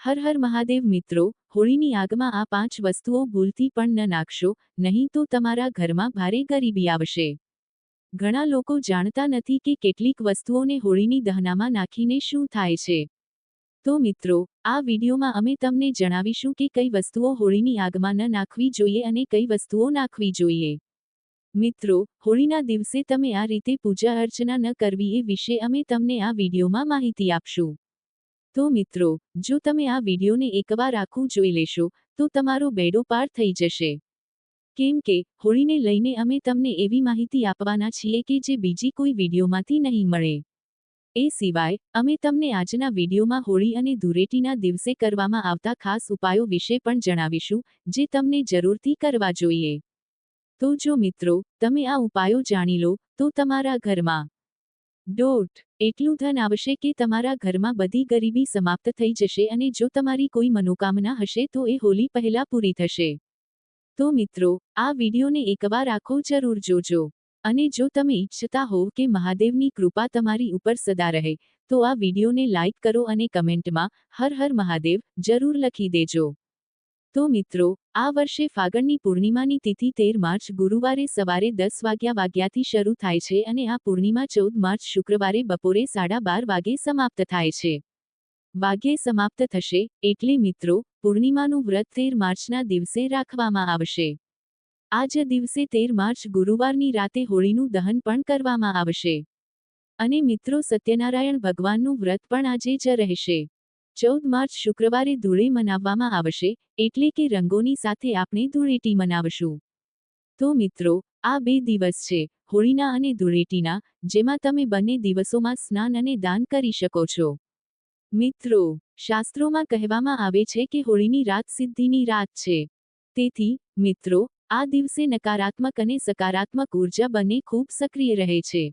હર હર મહાદેવ મિત્રો, હોળીની આગમાં આ પાંચ વસ્તુઓ ભૂલથી પણ ન નાખશો, નહીં તો તમારા ઘરમાં ભારે ગરીબી આવશે. ઘણા લોકો જાણતા નથી કે કેટલીક વસ્તુઓને હોળીની દહનામાં નાખીને શું થાય છે. તો મિત્રો, આ વિડીયોમાં અમે તમને જણાવીશું કે કઈ વસ્તુઓ હોળીની આગમાં ન નાખવી જોઈએ અને કઈ વસ્તુઓ નાખવી જોઈએ. મિત્રો, હોળીના દિવસે તમે આ રીતે પૂજા અર્ચના ન કરવી એ વિશે અમે તમને આ વિડીયોમાં માહિતી આપશું. તો મિત્રો, જો તમે આ વિડીયોને એકવાર આખું જોઈ લેશો, તો તમારો બેડો પાર થઈ જશે. કેમ કે, હોળીને લઈને અમે તમને એવી માહિતી આપવાના છીએ કે જે બીજી કોઈ વિડીયોમાંથી નહીં મળે. એ સિવાય, અમે તમને આજના વિડીયોમાં હોળી અને ધૂળેટીના દિવસે કરવામાં આવતા ખાસ ઉપાયો વિશે પણ જણાવીશું, જે તમને જરૂરથી કરવા જોઈએ. તો જો મિત્રો, તમે આ ઉપાયો જાણી લો, તો તમારા ઘરમાં. ડોટ એટલું ધન આવશે કે તમારા ઘરમાં બધી ગરીબી સમાપ્ત થઈ જશે અને જો તમારી કોઈ મનોકામના હશે તો એ હોલી પહેલા પૂરી થશે. તો મિત્રો, આ વિડીયોને એકવાર આખો જરૂર જોજો. અને જો તમે ઈચ્છતા હોવ કે મહાદેવની કૃપા તમારી ઉપર સદા રહે, તો આ વિડીયોને લાઇક કરો અને કમેન્ટમાં હર હર મહાદેવ જરૂર લખી દેજો. તો મિત્રો, આ વર્ષે ફાગણની પૂર્ણિમાની તિથિ તેર માર્ચ ગુરુવારે સવારે દસ વાગ્યા વાગ્યાથી શરૂ થાય છે અને આ પૂર્ણિમા ચૌદ માર્ચ શુક્રવારે બપોરે સાડા બાર વાગે સમાપ્ત થાય છે. વાગ્યે સમાપ્ત થશે, એટલે મિત્રો, પૂર્ણિમાનું વ્રત તેર માર્ચના દિવસે રાખવામાં આવશે. આ જ દિવસે તેર માર્ચ ગુરુવારની રાતે હોળીનું દહન પણ કરવામાં આવશે. અને મિત્રો, સત્યનારાયણ ભગવાનનું વ્રત પણ આજે જ રહેશે. ચૌદ માર્ચ શુક્રવારે ધૂળે મનાવવામાં આવશે, એટલે કે રંગોની સાથે આપણે ધૂળેટી મનાવશું. તો મિત્રો, આ બે દિવસ છે, હોળીના અને ધૂળેટીના, જેમાં તમે બંને દિવસોમાં સ્નાન અને દાન કરી શકો છો. મિત્રો, શાસ્ત્રોમાં કહેવામાં આવે છે કે હોળીની રાત સિદ્ધિની રાત છે. તેથી, મિત્રો, આ દિવસે નકારાત્મક અને સકારાત્મક ઊર્જા બંને ખૂબ સક્રિય રહે છે.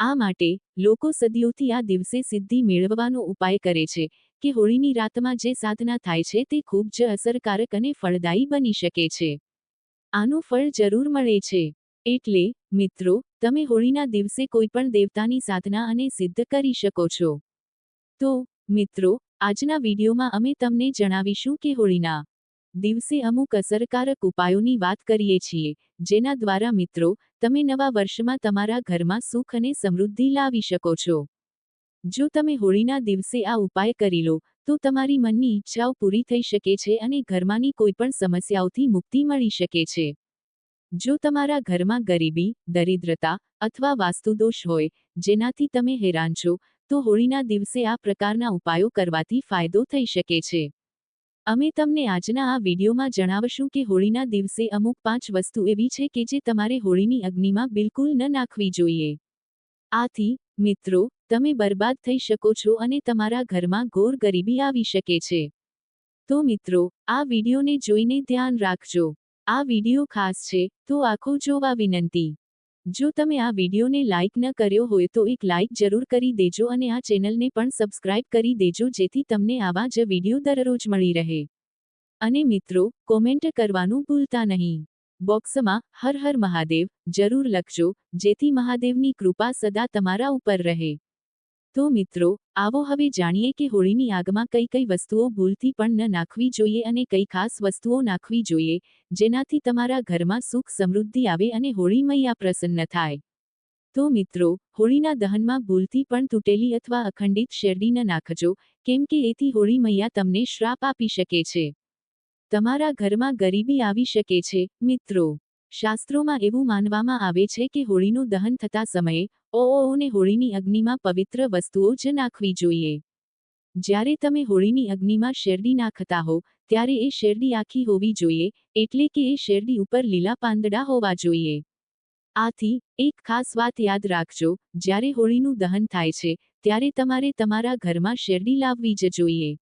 આ માટે, લોકો સદીઓથી આ દિવસે સિદ્ધિ મેળવવાનો ઉપાય કરે છે કે હોળીની રાતમાં જે સાધના થાય છે તે ખૂબ જ અસરકારક અને ફળદાયી બની શકે છે. આનું ફળ જરૂર મળે છે. એટલે, મિત્રો, તમે હોળીના દિવસે કોઈપણ દેવતાની સાધના અને સિદ્ધ કરી શકો છો. તો, મિત્રો, આજના વિડીયોમાં અમે તમને જણાવીશું કે હોળીના દિવસે અમુક અસરકારક ઉપાયોની વાત કરીએ છીએ, જેના દ્વારા મિત્રો, તમે નવા વર્ષમાં તમારા ઘરમાં સુખ અને સમૃદ્ધિ લાવી શકો છો. જો તમે હોળીના દિવસે આ ઉપાય કરી લો, તો તમારી મનની ઈચ્છાઓ પૂરી થઈ શકે છે અને ઘરમાંની કોઈપણ સમસ્યાઓથી મુક્તિ મળી શકે છે. જો તમારા ઘરમાં ગરીબી, દરિદ્રતા અથવા વાસ્તુદોષ હોય, જેનાથી તમે હેરાન છો, તો હોળીના દિવસે આ પ્રકારના ઉપાયો કરવાથી ફાયદો થઈ શકે છે. અમે તમને આજના આ વિડીયોમાં જણાવશું કે હોળીના દિવસે અમુક પાંચ વસ્તુ એવી છે કે જે તમારે હોળીની અગ્નિમાં બિલકુલ ન નાખવી જોઈએ. આથી, મિત્રો તમે બરબાદ થઈ શકો છો અને તમારા ઘરમાં ઘોર ગરીબી આવી શકે છે. તો મિત્રો, આ વિડીયોને જોઈને ધ્યાન રાખજો. આ વીડિયો ખાસ છે, તો આખો જોવા વિનંતી. જો તમે આ વિડીયોને લાઇક ન કર્યો હોય તો એક લાઇક જરૂર કરી દેજો અને આ ચેનલને પણ સબસ્ક્રાઇબ કરી દેજો જેથી તમને આવા જ વીડિયો દરરોજ મળી રહે. અને મિત્રો, કોમેન્ટ કરવાનું ભૂલતા નહીં. બોક્સમાં હર હર મહાદેવ જરૂર લખજો, જેથી મહાદેવની કૃપા સદા તમારા ઉપર રહે. તો મિત્રો, આવો હવે જાણીએ કે હોળીની આગમાં કઈ કઈ વસ્તુઓ ભૂલથી પણ ન નાખવી જોઈએ અને કઈ ખાસ વસ્તુઓ નાખવી જોઈએ, જેનાથી તમારા ઘરમાં સુખ સમૃદ્ધિ આવે અને હોળી મૈયા પ્રસન્ન થાય. તો મિત્રો, હોળીના દહનમાં ભૂલથી પણ તૂટેલી અથવા અખંડિત શેરડી ન નાખજો, કેમ કે એથી હોળી મૈયા તમને શ્રાપ આપી શકે છે. તમારા ઘરમાં ગરીબી આવી શકે છે, મિત્રો. શાસ્ત્રોમાં એવું માનવામાં આવે છે કે હોળીનું દહન થતા સમયે ઓઓને હોળીની અગ્નિમાં પવિત્ર વસ્તુઓ જ નાખવી જોઈએ. જ્યારે તમે હોળીની અગ્નિમાં શેરડી નાખતા હો, ત્યારે એ શેરડી આખી હોવી જોઈએ, એટલે કે એ શેરડી ઉપર લીલા પાંદડા હોવા જોઈએ. આથી, એક ખાસ વાત યાદ રાખજો, જ્યારે હોળીનું દહન થાય છે, ત્યારે તમારે તમારા ઘરમાં શેરડી લાવવી જ જોઈએ.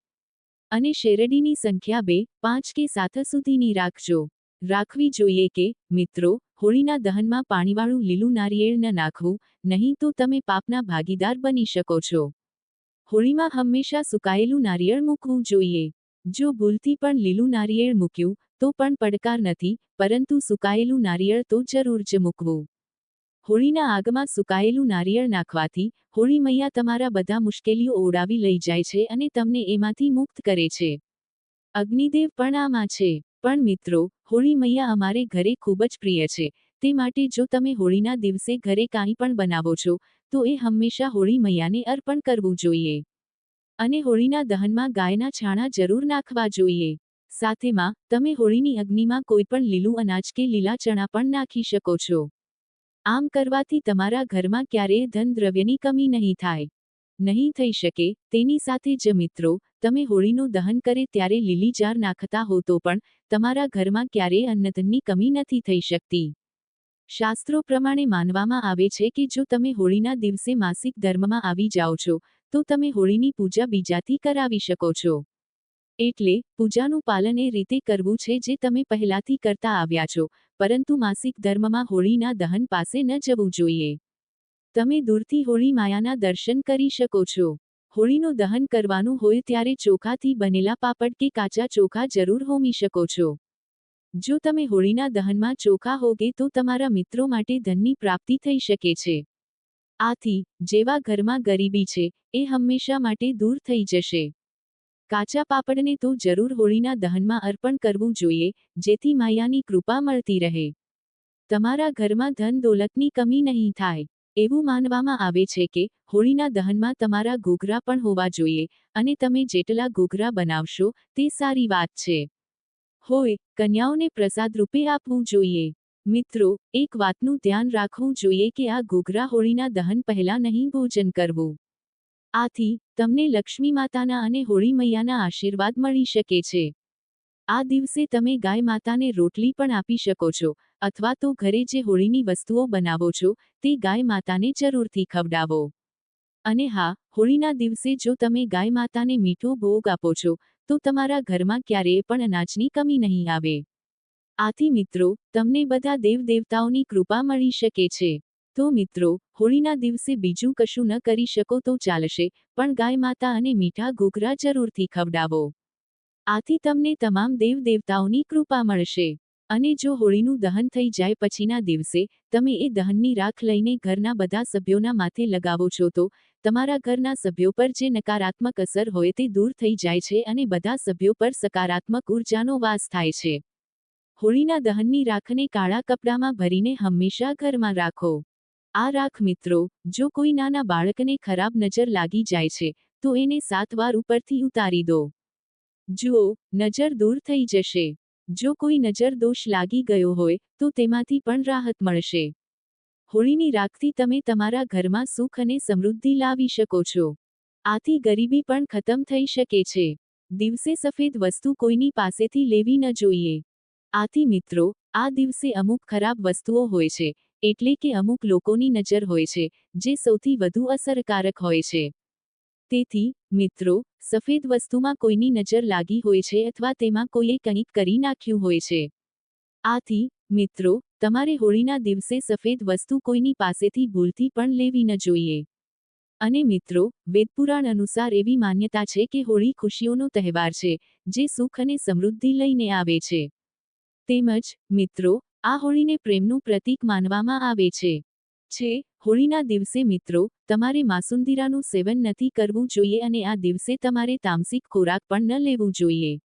અને શેરડીની સંખ્યા બે, પાંચ કે સાત સુધીની રાખજો. રાખવી જોઈએ કે, મિત્રો હોળીના દહનમાં પાણીવાળું લીલું નારિયેળ ન નાખવું, નહીં તો તમે પાપના ભાગીદાર બની શકો છો. હોળીમાં હંમેશા સુકાયેલું નારિયેળ મૂકવું જોઈએ. જો ભૂલથી પણ લીલું નારિયેળ મૂક્યું, તો પણ પડકાર નથી, પરંતુ સુકાયેલું નારિયેળ તો જરૂર જ મૂકવું. હોળીના આગમાં સુકાયેલું નારિયેળ નાખવાથી હોળી મૈયા તમારા બધા મુશ્કેલીઓ ઓડાવી લઈ જાય છે અને તમને એમાંથી મુક્ત કરે છે. અગ્નિદેવ પણ આમાં છે. પણ મિત્રો, હોળી મૈયા અમારે ઘરે ખૂબ જ પ્રિય છે. તે માટે જો તમે હોળીના દિવસે ઘરે કાંઈ પણ બનાવો છો, તો એ હંમેશા હોળી મૈયાને અર્પણ કરવું જોઈએ. અને હોળીના દહનમાં ગાયના છાણા જરૂર નાખવા જોઈએ. સાથેમાં, તમે હોળીની અગ્નિમાં કોઈ પણ લીલું અનાજ કે લીલા ચણા પણ નાખી શકો છો. આમ કરવાથી તમારા ઘરમાં ક્યારેય ધન દ્રવ્યની કમી નહીં થાય. નહીં થઈ શકે. તેની સાથે જ મિત્રો, તમે હોળીનું દહન કરે ત્યારે લીલી જાર નાખતા હો તો પણ તમારા ઘરમાં ક્યારેય અન્નધનની કમી નથી થઈ શકતી. શાસ્ત્રો પ્રમાણે માનવામાં આવે છે કે જો તમે હોળીના દિવસે માસિક ધર્મમાં આવી જાઓ છો, તો તમે હોળીની પૂજા બીજાથી કરાવી શકો છો. એટલે, પૂજાનું પાલન એ રીતે કરવું છે જે તમે પહેલાથી કરતા આવ્યા છો, પરંતુ માસિક ધર્મમાં હોળીના દહન પાસે ન જવું જોઈએ. તમે દૂરથી હોળી માયાના દર્શન કરી શકો છો. હોળીનું દહન કરવાનું હોય ત્યારે ચોખાથી બનેલા પાપડ કે કાચા ચોખા જરૂર હોમી શકો છો. જો તમે હોળીના દહનમાં ચોખા હોગે તો તમારા મિત્રો માટે ધનની પ્રાપ્તિ થઈ શકે છે. આથી, જેવા ઘરમાં ગરીબી છે, એ હંમેશા માટે દૂર થઈ જશે. કાચા પાપડને તો જરૂર હોળીના દહનમાં અર્પણ કરવું જોઈએ, જેથી માયાની કૃપા મળતી રહે. તમારા ઘરમાં ધન દોલતની કમી નહીં થાય. એવું માનવામાં આવે છે કે, હોળીના દહનમાં તમારા ઘૂઘરા પણ હોવા જોઈએ, અને તમે જેટલા ઘૂઘરા બનાવશો, તે સારી વાત છે. હોય, કન્યાઓને પ્રસાદ રૂપે આપવું જોઈએ. મિત્રો, એક વાતનું ધ્યાન રાખવું જોઈએ કે આ ઘૂઘરા હોળીના દહન પહેલા નહીં ભોજન કરવું. આથી, તમને લક્ષ્મી માતાના અને હોળી મૈયાના આશીર્વાદ મળી શકે છે. આ દિવસે તમે ગાય માતાને રોટલી પણ આપી શકો છો, અથવા તો ઘરે જે હોળીની વસ્તુઓ બનાવો છો, તે ગાય માતાને જરૂરથી ખવડાવો. અને હા, હોળીના દિવસે જો તમે ગાય માતાને મીઠો ભોગ આપો છો, તો તમારા ઘરમાં ક્યારેય પણ અનાજની કમી નહીં આવે. આથી મિત્રો, તમને બધા દેવદેવતાઓની કૃપા મળી શકે છે. તો મિત્રો, હોળીના દિવસે બીજું કશું ન કરી શકો તો ચાલશે, પણ ગાય માતા અને મીઠા ઘૂઘરા જરૂરથી ખવડાવો. આથી તમને તમામ દેવદેવતાઓની કૃપા મળશે. અને જો હોળીનું દહન થઈ જાય પછીના દિવસે, તમે એ દહનની રાખ લઈને ઘરના બધા સભ્યોના માથે લગાવો છો તો, તમારા ઘરના સભ્યો પર જે નકારાત્મક અસર હોય તે દૂર થઈ જાય છે અને બધા સભ્યો પર સકારાત્મક ઉર્જાનો વાસ થાય છે. હોળીના દહનની રાખને કાળા કપડામાં ભરીને હંમેશા ઘરમાં રાખો. આ રાખ મિત્રો, જો કોઈ નાના બાળકને ખરાબ નજર લાગી જાય છે, તો એને સાત વાર ઉપરથી ઉતારી દો. જુઓ, નજર દૂર થઈ જશે. જો કોઈ નજર દોષ લાગી ગયો હોય, તો તેમાંથી પણ રાહત મળશે. હોળીની રાખથી તમે તમારા ઘરમાં સુખ અને સમૃદ્ધિ લાવી શકો છો. આથી ગરીબી પણ ખતમ થઈ શકે છે. દિવસે સફેદ વસ્તુ કોઈની પાસેથી લેવી ન જોઈએ. આથી મિત્રો, આ દિવસે અમુક ખરાબ વસ્તુઓ હોય છે, એટલે કે અમુક લોકોની નજર હોય છે, જે સૌથી વધુ અસરકારક હોય છે. તેથી, મિત્રો, સફેદ વસ્તુમાં કોઈની નજર લાગી હોય છે અથવા તેમાં કોઈએ કંઈક કરી નાખ્યું હોય છે. આથી, મિત્રો, તમારે હોળીના દિવસે સફેદ વસ્તુ કોઈની પાસેથી ભૂલથી પણ લેવી ન જોઈએ. અને મિત્રો, વેદપુરાણ અનુસાર એવી માન્યતા છે કે હોળી ખુશીઓનો તહેવાર છે, જે સુખ અને સમૃદ્ધિ લઈને આવે છે. તેમજ, મિત્રો, આ હોળીને પ્રેમનું પ્રતીક માનવામાં આવે છે. છે હોળીના દિવસે મિત્રો, તમારે માસુંદીરાનું સેવન નથી કરવું જોઈએ અને આ દિવસે તમારે તામસિક ખોરાક પણ ન લેવું જોઈએ.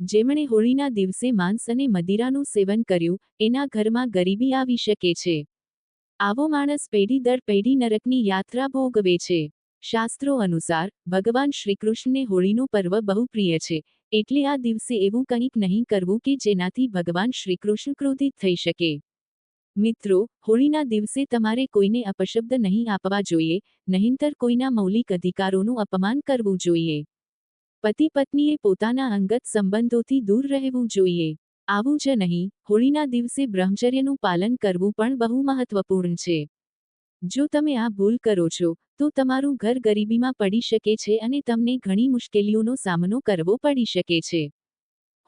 જેમણે હોળીના દિવસે માંસ અને મદિરાનું સેવન કર્યું, એના ઘરમાં ગરીબી આવી શકે છે. આવો માણસ પેઢી દર પેઢી નરકની યાત્રા ભોગવે છે. શાસ્ત્રો અનુસાર, ભગવાન શ્રીકૃષ્ણને હોળીનું પર્વ બહુ પ્રિય છે, એટલે આ દિવસે એવું કંઈક નહીં કરવું કે જેનાથી ભગવાન શ્રીકૃષ્ણ ક્રોધિત થઈ શકે. મિત્રો, હોળીના દિવસે તમારે કોઈને અપશબ્દ નહીં આપવા જોઈએ, નહીંતર કોઈના મૌલિક અધિકારોનું અપમાન કરવું જોઈએ. પતિ પત્નીએ પોતાના અંગત સંબંધોથી દૂર રહેવું જોઈએ. આવું જ નહીં, હોળીના દિવસે બ્રહ્મચર્યનું પાલન કરવું પણ બહુ મહત્વપૂર્ણ છે. જો તમે આ ભૂલ કરો છો, તો તમારું ઘર ગરીબીમાં પડી શકે છે અને તમને ઘણી મુશ્કેલીઓનો સામનો કરવો પડી શકે છે.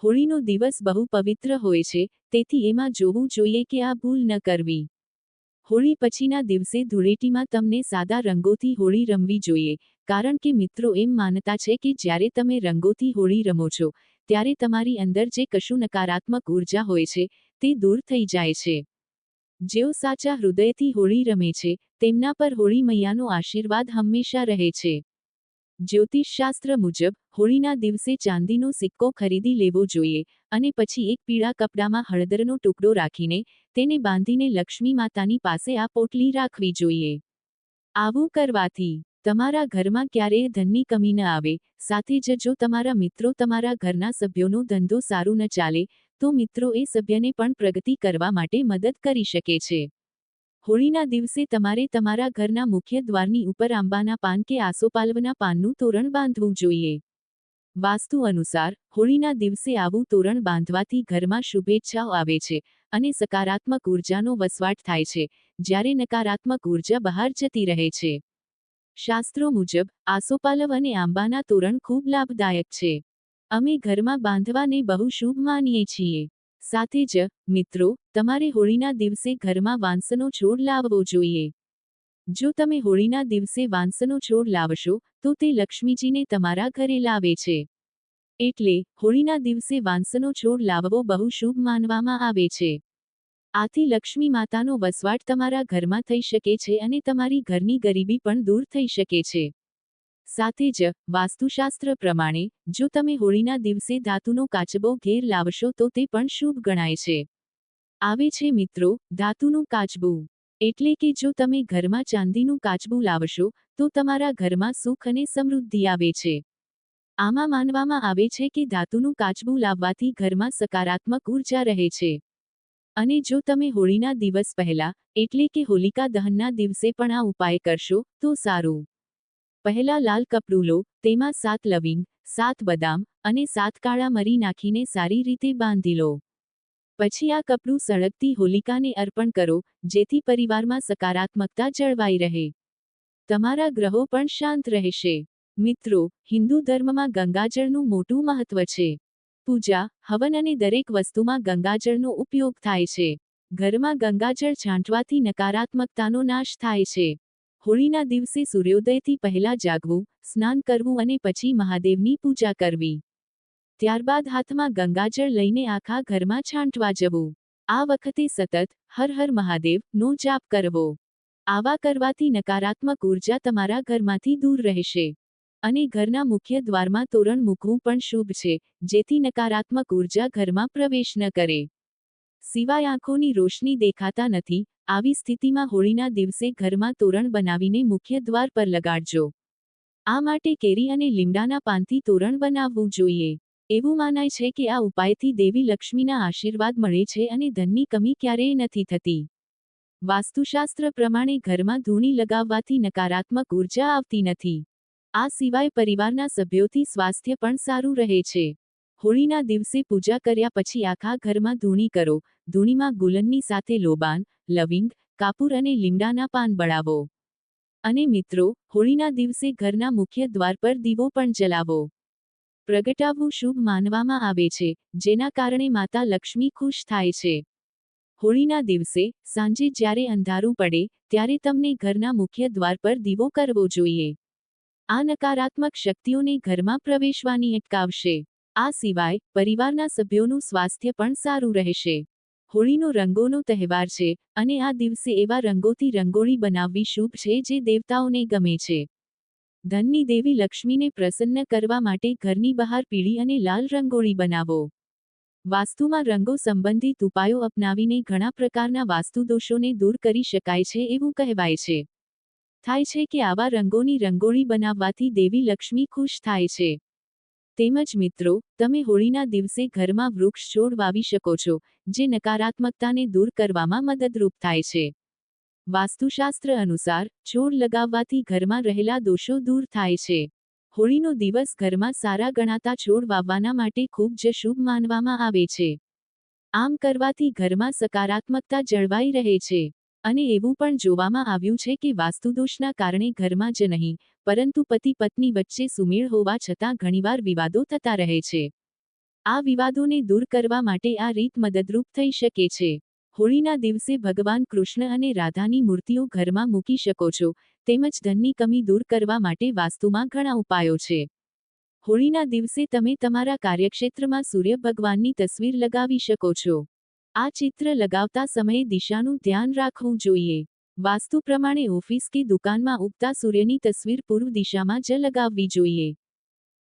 હોળીનો દિવસ બહુ પવિત્ર હોય છે, તેથી એમાં જોવું જોઈએ કે આ ભૂલ ન કરવી. હોળી પછીના દિવસે ધૂળેટીમાં તમને સાદા રંગોથી હોળી રમવી જોઈએ, કારણ કે મિત્રો એમ માનતા છે કે જ્યારે તમે રંગોથી હોળી રમો છો, ત્યારે તમારી અંદર જે કશું નકારાત્મક ઊર્જા હોય છે, તે દૂર થઈ જાય છે. જેઓ સાચા હૃદયથી હોળી રમે છે, તેમના પર હોળી મૈયાનો આશીર્વાદ હંમેશા રહે છે. જ્યોતિષશાસ્ત્ર મુજબ, હોળીના દિવસે ચાંદીનો સિક્કો ખરીદી લેવો જોઈએ અને પછી એક પીળા કપડામાં હળદરનો ટુકડો રાખીને તેને બાંધીને લક્ષ્મી માતાની પાસે આ પોટલી રાખવી જોઈએ. આવું કરવાથી તમારા ઘરમાં ક્યારેય ધનની કમી ન આવે. સાથે જ જો તમારા મિત્રો તમારા ઘરના સભ્યોનો ધંધો સારું ન ચાલે, તો મિત્રો એ સભ્યને પણ પ્રગતિ કરવા માટે મદદ કરી શકે છે. હોળીના દિવસે તમારે તમારા ઘરના મુખ્ય દ્વારની ઉપર આંબાના પાન કે આસોપાલવના પાનનું તોરણ બાંધવું જોઈએ. વાસ્તુ અનુસાર, હોળીના દિવસે આવું તોરણ બાંધવાથી ઘરમાં શુભેચ્છાઓ આવે છે અને સકારાત્મક ઉર્જાનો વસવાટ થાય છે, જ્યારે નકારાત્મક ઊર્જા બહાર જતી રહે છે. શાસ્ત્રો મુજબ, આસોપાલવ અને આંબાના તોરણ ખૂબ લાભદાયક છે. અમે ઘરમાં બાંધવાને બહુ શુભ માનીએ છીએ. સાથે જ, મિત્રો, તમારે હોળીના દિવસે ઘરમાં વાંસનો છોડ લાવવો જોઈએ. જો તમે હોળીના દિવસે વાંસનો છોડ લાવશો, તો તે લક્ષ્મીજીને તમારા ઘરે લાવે છે. એટલે, હોળીના દિવસે વાંસનો છોડ લાવવો બહુ શુભ માનવામાં આવે છે. આથી લક્ષ્મી માતાનો વસવાટ તમારા ઘરમાં થઈ શકે છે અને તમારી ઘરની ગરીબી પણ દૂર થઈ શકે છે. સાથે જ, વાસ્તુશાસ્ત્ર પ્રમાણે, જો તમે હોળીના દિવસે ધાતુનો કાચબો ઘેર લાવશો તો તે પણ શુભ ગણાય છે. આવે છે મિત્રો, ધાતુનું કાચબું. એટલે કે જો તમે ઘરમાં ચાંદીનું કાચબું લાવશો, તો તમારા ઘરમાં સુખ અને સમૃદ્ધિ આવે છે. આમાં માનવામાં આવે છે કે ધાતુનું કાચબું લાવવાથી ઘરમાં સકારાત્મક ઊર્જા રહે છે. અને જો તમે હોળીના દિવસ પહેલા, એટલે કે હોલિકા દહનના દિવસે પણ આ ઉપાય કરશો, તો સારું. પહેલા લાલ કપડું લો તેમાં સાત લવિંગ, સાત બદામ અને સાત કાળા મરી નાખીને સારી રીતે બાંધી લો. પછી આ કપડું સળગતી હોલિકાને અર્પણ કરો, જેથી પરિવારમાં સકારાત્મકતા જળવાઈ રહે. તમારા ગ્રહો પણ શાંત રહેશે. મિત્રો, હિન્દુ ધર્મમાં ગંગાજળનું મોટું મહત્વ છે. પૂજા, હવન અને દરેક વસ્તુમાં ગંગાજળનો ઉપયોગ થાય છે. ઘરમાં ગંગાજળ છાંટવાથી નકારાત્મકતાનો નાશ થાય છે. હોળીના દિવસે સૂર્યોદયથી પહેલા જાગવું, સ્નાન કરવું અને પછી મહાદેવની પૂજા કરવી. ત્યારબાદ હાથમાં ગંગાજળ લઈને આખા ઘરમાં છાંટવા જવું. આ વખતે સતત, હર હર મહાદેવ નો જાપ કરવો. આવા કરવાથી નકારાત્મક ઊર્જા તમારા ઘરમાંથી દૂર રહેશે. અને ઘરના મુખ્ય દ્વારમાં તોરણ મૂકવું પણ શુભ છે, જેથી નકારાત્મક ઊર્જા ઘરમાં પ્રવેશ ન કરે. સિવાય આંખોની રોશની દેખાતા નથી, આવી સ્થિતિમાં હોળીના દિવસે ઘરમાં તોરણ બનાવીને મુખ્ય દ્વાર પર લગાડજો. આ માટે કેરી અને લીમડાના પાનથી તોરણ બનાવવું જોઈએ. એવું માનાય છે કે આ ઉપાયથી દેવી લક્ષ્મીના આશીર્વાદ મળે છે અને ધનની કમી ક્યારેય નથી થતી. વાસ્તુશાસ્ત્ર પ્રમાણે ઘરમાં ધૂણી લગાવવાથી નકારાત્મક ઊર્જા આવતી નથી. આ સિવાય પરિવારના સભ્યોથી સ્વાસ્થ્ય પણ સારું રહે છે. હોળીના દિવસે પૂજા કર્યા પછી આખા ઘરમાં ધૂણી કરો. ધૂણીમાં ગુલનની સાથે લોબાન, લવિંગ, કાપુર અને લીમડાના પાન બળાવો. અને મિત્રો, હોળીના દિવસે ઘરના મુખ્ય દ્વાર પર દીવો પણ જલાવો. પ્રગટાવવું શુભ માનવામાં આવે છે, જેના કારણે માતા લક્ષ્મી ખુશ થાય છે. હોળીના દિવસે, સાંજે જ્યારે અંધારું પડે, ત્યારે તમને ઘરના મુખ્ય દ્વાર પર દીવો કરવો જોઈએ. આ નકારાત્મક શક્તિઓને ઘરમાં પ્રવેશવાની અટકાવશે. આ સિવાય, પરિવારના સભ્યોનું સ્વાસ્થ્ય પણ સારું રહેશે. હોળીનો રંગોનો તહેવાર છે અને આ દિવસે એવા રંગોથી રંગોળી બનાવવી શુભ છે જે દેવતાઓને ગમે છે. ધનની દેવી લક્ષ્મીને પ્રસન્ન કરવા માટે ઘરની બહાર પીળી અને લાલ રંગોળી બનાવો. વાસ્તુમાં રંગો સંબંધિત ઉપાયો અપનાવીને ઘણા પ્રકારના વાસ્તુદોષોને દૂર કરી શકાય છે એવું કહેવાય છે. થાય છે કે આવા રંગોની રંગોળી બનાવવાથી દેવી લક્ષ્મી ખુશ થાય છે. તેમજ મિત્રો, તમે હોળીના દિવસે ઘરમાં વૃક્ષ છોડ વાવી શકો છો, જે નકારાત્મકતાને દૂર કરવામાં મદદરૂપ થાય છે. વાસ્તુશાસ્ત્ર અનુસાર, છોડ લગાવવાથી ઘરમાં રહેલા દોષો દૂર થાય છે. હોળીનો દિવસ ઘરમાં સારા ગણાતા છોડ વાવવાના માટે ખૂબ જ શુભ માનવામાં આવે છે. આમ કરવાથી ઘરમાં સકારાત્મકતા જળવાઈ રહે છે. અને એવું પણ જોવામાં આવ્યું છે કે વાસ્તુદોષના કારણે ઘરમાં જ નહીં, પરંતુ પતિ પત્ની વચ્ચે સુમેળ હોવા છતાં ઘણીવાર વિવાદો થતા રહે છે. આ વિવાદોને દૂર કરવા માટે આ રીત મદદરૂપ થઈ શકે છે. હોળીના દિવસે ભગવાન કૃષ્ણ અને રાધાની મૂર્તિઓ ઘરમાં મૂકી શકો છો, તેમજ ધનની કમી દૂર કરવા માટે વાસ્તુમાં ઘણા ઉપાયો છે. હોળીના દિવસે તમે તમારા કાર્યક્ષેત્રમાં સૂર્ય ભગવાનની તસવીર લગાવી શકો છો. આ ચિત્ર લગાવતા સમયે દિશાનું ધ્યાન રાખવું જોઈએ. વાસ્તુ પ્રમાણે ઓફિસ કે દુકાનમાં ઉગતા સૂર્યની તસવીર પૂર્વ દિશામાં જ લગાવવી જોઈએ.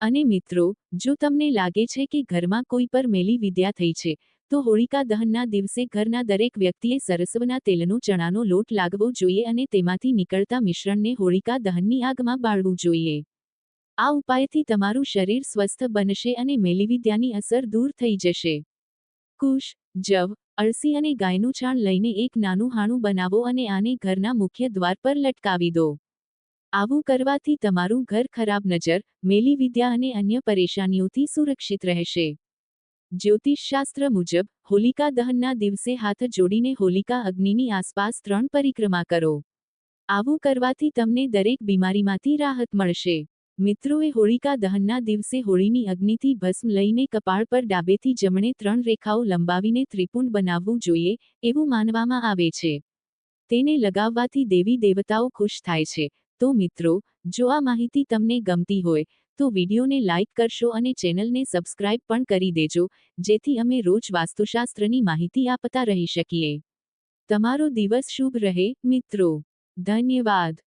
અને મિત્રો, જો તમને લાગે છે કે ઘરમાં કોઈ પર મેલી વિદ્યા થઈ છે, તો હોળિકા દહનના દિવસે ઘરના દરેક વ્યક્તિએ સરસવના તેલનો ચણાનો લોટ લાગવો જોઈએ અને તેમાંથી નીકળતા મિશ્રણને હોળિકા દહનની આગમાં બાળવું જોઈએ. આ ઉપાયથી તમારું શરીર સ્વસ્થ બનશે અને મેલીવિદ્યાની અસર દૂર થઈ જશે. કુશ જવ, અળસી અને ગાયનું છાણ લઈને એક નાનું હાણું બનાવો અને આને ઘરના મુખ્ય દ્વાર પર લટકાવી દો. આવું કરવાથી તમારું ઘર ખરાબ નજર, મેલી વિદ્યા અને અન્ય પરેશાનીઓથી સુરક્ષિત રહેશે. જ્યોતિષશાસ્ત્ર મુજબ, હોલિકા દહનના દિવસે હાથ જોડીને હોલિકા અગ્નિની આસપાસ ત્રણ પરિક્રમા કરો. આવું કરવાથી તમને દરેક બીમારીમાંથી રાહત મળશે. મિત્રોએ હોળિકા દહનના દિવસે હોળીની અગ્નિથી ભસ્મ લઈને કપાળ પર ડાબેથી જમણે ત્રણ રેખાઓ લંબાવીને ત્રિપુંડ બનાવવું જોઈએ, એવું માનવામાં આવે છે. તેને લગાવવાથી દેવી દેવતાઓ ખુશ થાય છે. તો મિત્રો, જો આ માહિતી તમને ગમતી હોય, તો વિડીયોને લાઇક કરશો અને ચેનલને સબસ્ક્રાઇબ પણ કરી દેજો, જેથી અમે રોજ વાસ્તુશાસ્ત્રની માહિતી આપતા રહી શકીએ. તમારો દિવસ શુભ રહે, મિત્રો. ધન્યવાદ.